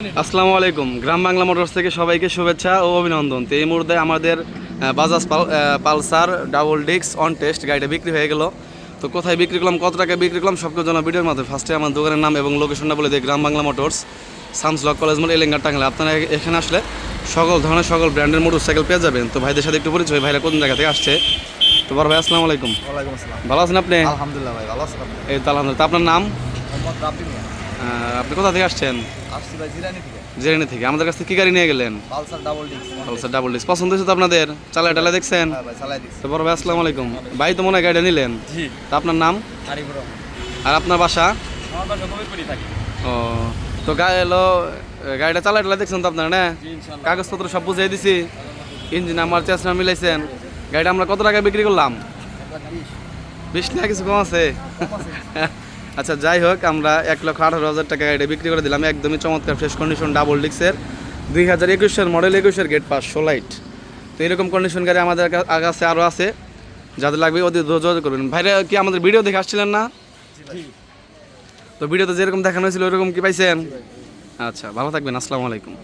আসসালামু আলাইকুম। গ্রাম বাংলা মোটরস থেকে সবাইকে শুভেচ্ছা ও অভিনন্দন। তো এই মুহূর্তে আমাদের বাজাজ পালসার ডাবল ডিক্স অন টেস্ট গাড়িটা বিক্রি হয়ে গেল। তো কোথায় বিক্রি করলাম কত টাকা বিক্রি করলাম সব কিছু জানা ভিডিওর মাধ্যমে। ফার্স্টে আমার দোকানের নাম এবং লোকেশনটা বলে দিই গ্রাম বাংলা মোটরস সামসলক কলেজ মোড় এলেঙ্গা টাঙ্গলে আপনারা এখানে আসলে সকল ধরনের সকল ব্র্যান্ডের মোটর সাইকেল পেয়ে যাবেন। তো ভাইদের সাথে একটু পরিচয় ভাইরা কোন জায়গা থেকে আসছে? তো বড় ভাই আসসালামু আলাইকুম। ভালো আছেন আপনি? আলহামদুলিল্লাহ ভাই ভালো আছেন এই তো আলহামদুলিল্লাহ। আপনার নাম? মোহাম্মদ আপনি কোথা থেকে আসছেন? আসছি ভাই জিরানি থেকে। জেরেনি থেকে। আমাদের কাছ থেকে কী গাড়ি নিয়ে গেলেন? পালসার ডাবল ডিক্স পালসার ডাবল ডিস্ক। পছন্দ হয়েছে তো আপনাদের? চালা টালা দেখছেন? হ্যাঁ ভাই চালাই দিচ্ছি। তো বড় ভাই আসসালামু আলাইকুম। ভাই তো মনে হয় গাড়িটা নিলেন। জি। তা আপনার নাম? আরিফুর রহমান। আর আপনার বাসা? আমার বাসা নবীরপুরি থাকি। ও তো গাড়ি এলো গাড়িটা চালা টালা দেখছেন তো আপনারা না? জি ইনশাআল্লাহ কাগজপত্র সব বুঝিয়ে দিছি। ইঞ্জিন আমার চেষ্টা মিলাইছেন। গাড়িটা আমরা কত টাকা বিক্রি করলাম? বিশ। টাকা কিছু কম আছে। আচ্ছা যাই হোক, আমরা এক লক্ষ আঠারো হাজার টাকা গাড়িটা বিক্রি করে দিলাম। একদমই চমৎকার ফ্রেশ কন্ডিশন ডাবল ডিক্সের দুই হাজার একুশের মডেল একুশের গেট পাস সোলাইট তো এরকম কন্ডিশন গাড়ি আমাদের কাছে আরও আছে। যাদের লাগবে ওদের যোগাযোগ করবেন। ভাইরা, কি আমাদের ভিডিও দেখে আসছিলেন না? তো ভিডিওতে যেরকম দেখানো হয়েছিল, ওরকম কি পাইছেন? আচ্ছা ভালো থাকবেন, আসসালামু আলাইকুম।